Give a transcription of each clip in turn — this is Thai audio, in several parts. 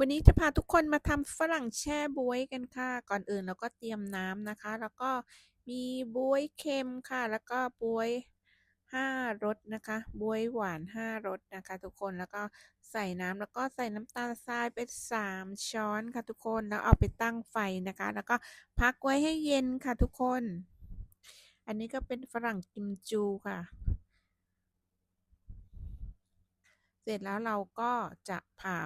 วันนี้จะพาทุกคนมาทำฝรั่งแช่บวยกันค่ะ ก่อนอื่นเราก็เตรียมน้ำนะคะ แล้วก็มีบวยเค็มค่ะ แล้วก็บวย5รสนะคะ บวยหวาน5รสนะคะ ทุกคน แล้วก็ใส่น้ำแล้วก็ใส่น้ำตาลทรายไป 3 ช้อนค่ะทุกคน แล้วเอาไปตั้งไฟนะคะ แล้วก็พักไว้ให้เย็นค่ะทุกคน อันนี้ก็เป็นฝรั่งกิมจูค่ะเสร็จแล้วเราก็จะผ่า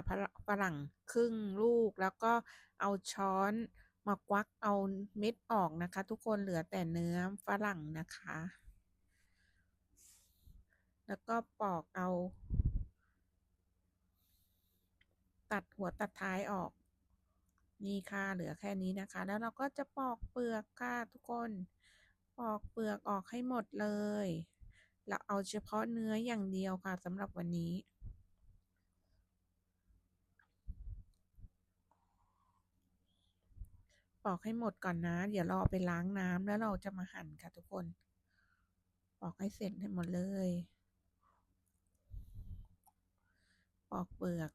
ฝรั่ง ครึ่งลูก แล้วก็เอาช้อนมาควักเอาเม็ดออกนะคะ ทุกคนเหลือแต่เนื้อฝรั่งนะคะ แล้วก็ปอกเอา ตัดหัวตัดท้ายออก นี่ค่ะเหลือแค่นี้นะคะ แล้วเราก็จะปอกเปลือกค่ะทุกคน ปอกเปลือกออกให้หมดเลยเราเอาเฉพาะเนื้ออย่างเดียวค่ะสำหรับวันนี้ ปอกให้หมดก่อนนะ เดี๋ยวเราไปล้างน้ำแล้วเราจะมาหั่นค่ะทุกคน ปอกให้เสร็จให้หมดเลย ปอกเปลือก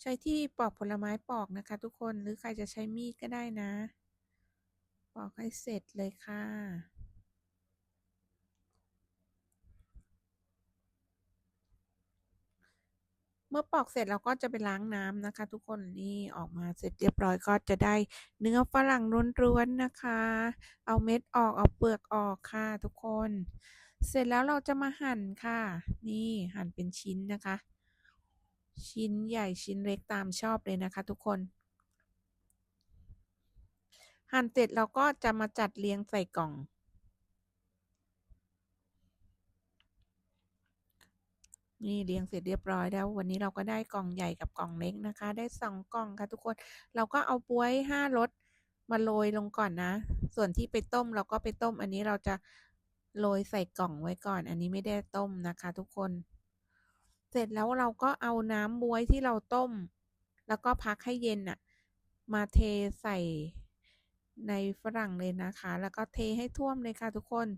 ใช้ที่ปอกผลไม้ปอกนะคะ ทุกคนหรือใครจะใช้มีดก็ได้นะ ปอกให้เสร็จเลยค่ะเมื่อปอกเสร็จเราก็จะไปล้างน้ำนะคะ ทุกคนนี่ออกมาเสร็จเรียบร้อยก็จะได้เนื้อฝรั่งร้วนๆนะคะ เอาเม็ดออกเอาเปลือกออกค่ะ ทุกคน เสร็จแล้วเราจะมาหั่นค่ะ นี่หั่นเป็นชิ้นนะคะ ชิ้นใหญ่ชิ้นเล็กตามชอบเลยนะคะทุกคน หั่นเสร็จเราก็จะมาจัดเรียงใส่กล่อง นี่เรียงเสร็จเรียบร้อยแล้ว วันนี้เราก็ได้กล่องใหญ่กับกล่องเล็กนะคะ ได้สองกล่องค่ะทุกคน เราก็เอาบวยห้ารสมาโรยลงก่อนนะ ส่วนที่ไปต้มเราก็ไปต้ม อันนี้เราจะโรยใส่กล่องไว้ก่อน อันนี้ไม่ได้ต้มนะคะ ทุกคน เสร็จแล้วเราก็เอาน้ำบวยที่เราต้ม แล้วก็พักให้เย็นอะมาเทใส่ในฝรั่งเลยนะคะ แล้วก็เทให้ท่วมเลยค่ะทุกคน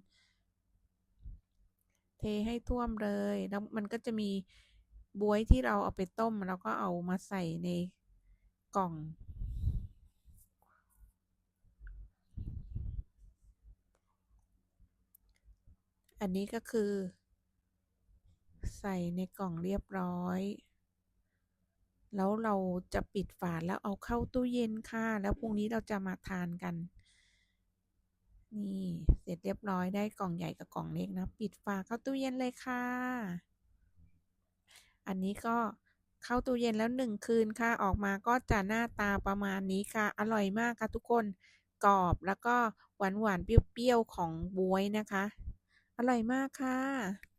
เทให้ท่วมเลย แล้วมันก็จะมีบวยที่เราเอาไปต้ม แล้วก็เอามาใส่ในกล่อง อันนี้ก็คือ ใส่ในกล่องเรียบร้อย แล้วเราจะปิดฝาแล้วเอาเข้าตู้เย็นค่ะ แล้วพรุ่งนี้เราจะมาทานกัน นี่เสร็จเรียบร้อยได้กล่องใหญ่กับกล่องเล็กนะ ปิดฝาเข้าตู้เย็นเลยค่ะ อันนี้ก็เข้าตู้เย็นแล้วหนึ่งคืนค่ะ ออกมาก็จะหน้าตาประมาณนี้ค่ะ อร่อยมากค่ะทุกคน กรอบแล้วก็หวานหวานเปรี้ยวๆของบวยนะคะ อร่อยมากค่ะ